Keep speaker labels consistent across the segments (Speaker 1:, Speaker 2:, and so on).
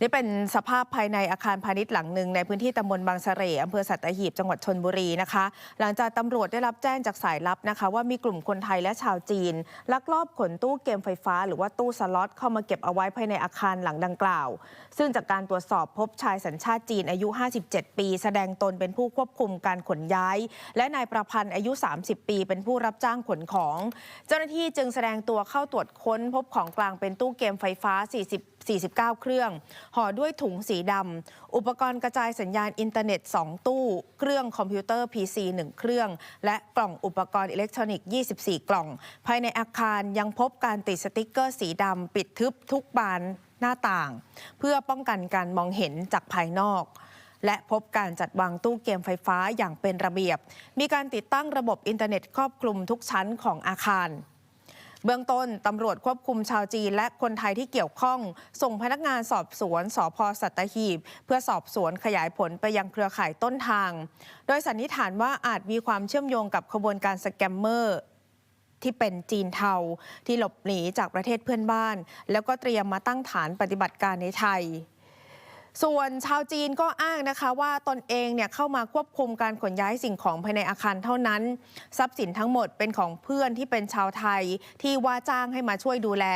Speaker 1: นี่เป็นสภาพภายในอาคารพาณิชย์หลังหนึ่งในพื้นที่ตำบลบางเสร่อำเภอสัตหีบจังหวัดชนบุรีนะคะ หลังจากตำรวจได้รับแจ้งจากสายลับนะคะ ว่ามีกลุ่มคนไทยและชาวจีน ลักลอบขนตู้เกมไฟฟ้า หรือว่าตู้สล็อตเข้ามาเก็บเอาไว้ภายในอาคารหลังดังกล่าว ซึ่งจากการตรวจสอบพบชายสัญชาติจีนอายุ 57 ปี แสดงตนเป็นผู้ควบคุมการขนย้าย และนายประพันธ์อายุ 30 ปี เป็นผู้รับจ้างขนของ เจ้าหน้าที่จึงแสดงตัวเข้าตรวจค้นพบของกลางเป็นตู้เกมไฟฟ้า 40 49 เครื่องห่อด้วยถุงสีดำ อุปกรณ์กระจายสัญญาณอินเทอร์เน็ต 2 ตู้ เครื่องคอมพิวเตอร์ PC 1 เครื่อง และกล่องอุปกรณ์อิเล็กทรอนิกส์ 24 กล่อง ภายในอาคารยังพบการติดสติกเกอร์สีดำปิดทึบทุกบานหน้าต่าง เพื่อป้องกันการมองเห็นจากภายนอกและพบการจัดวางตู้เกมไฟฟ้าอย่างเป็นระเบียบ มีการติดตั้งระบบอินเทอร์เน็ตครอบคลุมทุกชั้นของอาคาร เบื้องต้นตำรวจควบคุมชาวจีน และคนไทยที่เกี่ยวข้อง ส่งพนักงานสอบสวนสพสัตหีบ เพื่อสอบสวนขยายผลไปยังเครือข่ายต้นทาง โดยสันนิษฐานว่าอาจมีความเชื่อมโยงกับขบวนการสแกมเมอร์ที่เป็นจีนเทาที่หลบหนีจากประเทศเพื่อนบ้าน แล้วก็เตรียมมาตั้งฐานปฏิบัติการในไทย ส่วนชาวจีนก็อ้างนะคะว่าตนเองเนี่ยเข้ามาควบคุมการขนย้ายสิ่งของภายในอาคารเท่านั้น ทรัพย์สินทั้งหมดเป็นของเพื่อนที่เป็นชาวไทยที่ว่าจ้างให้มาช่วยดูแล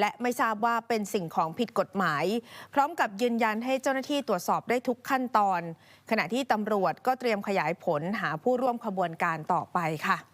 Speaker 1: และไม่ทราบว่าเป็นสิ่งของผิดกฎหมาย พร้อมกับยืนยันให้เจ้าหน้าที่ตรวจสอบได้ทุกขั้นตอน ขณะที่ตำรวจก็เตรียมขยายผลหาผู้ร่วมขบวนการต่อไปค่ะ